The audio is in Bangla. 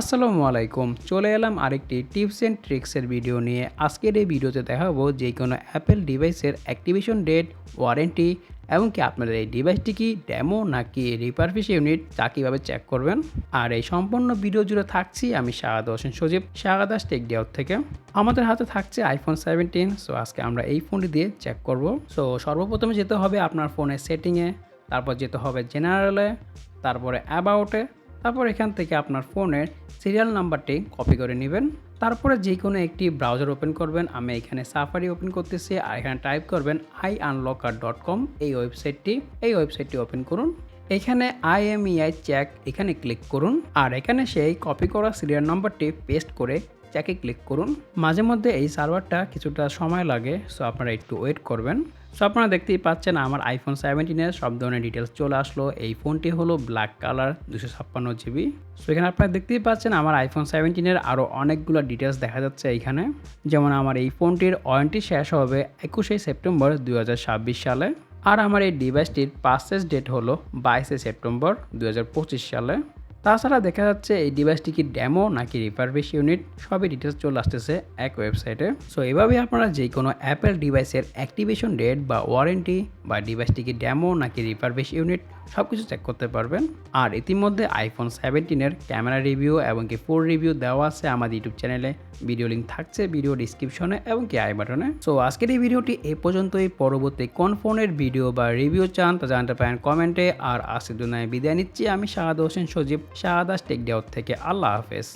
আসসালামু আলাইকুম, চলে এলাম আরেকটি টিপস অ্যান্ড ট্রিক্সের ভিডিও নিয়ে। আজকের এই ভিডিওতে দেখাবো যে কোনো অ্যাপেল ডিভাইসের অ্যাক্টিভেশন ডেট ওয়ারেন্টি এবং কি আপনাদের এই ডিভাইসটি কি ডেমো নাকি রিপারফিস ইউনিট তা কীভাবে চেক করবেন? আর এই সম্পূর্ণ ভিডিও জুড়ে থাকছি আমি শাহাদ হোসেন সজীব। শাহাদাস টেক ডিআউট থেকে। আমাদের হাতে থাকছে আইফোন সেভেন্টিন সো আজকে আমরা এই ফোনটি দিয়ে চেক করব। সো সর্বপ্রথমে যেতে হবে আপনার ফোনের সেটিংয়ে তারপর যেতে হবে জেনারেলে তারপরে অ্যাবাউটে তারপর এখান থেকে আপনার ফোনের সিরিয়াল নাম্বারটি কপি করে নেবেন। তারপরে যে কোনো একটি ব্রাউজার ওপেন করবেন। আমি এখানে সাফারি ওপেন করতেছি আর এখানে টাইপ করবেন আই আনলকার ডট কম এই ওয়েবসাইটটি এই ওয়েবসাইটটি ওপেন করুন। এখানে আইএমইআই চেক এখানে ক্লিক করুন। আর এখানে সেই কপি করা সিরিয়াল নাম্বারটি পেস্ট করে চেকে ক্লিক করুন। মাঝে মধ্যে এই সার্ভারটা কিছুটা সময় লাগে সো আপনারা একটু ওয়েট করবেন। সো আপনারা দেখতেই পাচ্ছেন আমার আইফোন সেভেন্টিনের সব ধরনের ডিটেলস চলে আসলো। এই ফোনটি হলো ব্ল্যাক কালার দুশো ছাপ্পান্ন জিবি সো এখানে আপনারা দেখতেই পাচ্ছেন আমার আইফোন সেভেন্টিনের আরও অনেকগুলো ডিটেলস দেখা যাচ্ছে এইখানে যেমন আমার এই ফোনটির ওয়ারেন্টি শেষ হবে একুশে সেপ্টেম্বর দু হাজার ছাব্বিশ সালে। আর আমার এই ডিভাইসটির পার্সেস ডেট হলো বাইশে সেপ্টেম্বর দু হাজার পঁচিশ সালে। তাছাড়া দেখা যাচ্ছে এই ডিভাইসটি কি ড্যামো নাকি রিফারবিশ ইউনিট সবই ডিটেলস চলে আসতেছে এক ওয়েবসাইটে সো এভাবে আপনারা যে কোনো অ্যাপেল ডিভাইসের অ্যাক্টিভেশন ডেট বা ওয়ারেন্টি বা ডিভাইসটি কি ড্যামো নাকি রিফারবিশ ইউনিট সব কিছু চেক করতে পারবেন। আর ইতিমধ্যে আইফোন সেভেন্টিনের ক্যামেরা রিভিউ এবং কি ফোর রিভিউ দেওয়া আছে আমাদের ইউটিউব চ্যানেলে ভিডিও লিঙ্ক থাকছে ভিডিও ডিসক্রিপশনে এবং কি আই বাটনে সো আজকের এই ভিডিওটি এ পর্যন্তই। পরবর্তী কোন ফোনের ভিডিও বা রিভিউ চান তা জানতে পারেন কমেন্টে আর আজকের জন্য বিদায় নিচ্ছি। আমি শাহাদ হোসেন সজীব শাহাদাস টেক ডেওয়ার থেকে। আল্লাহ হাফেজ।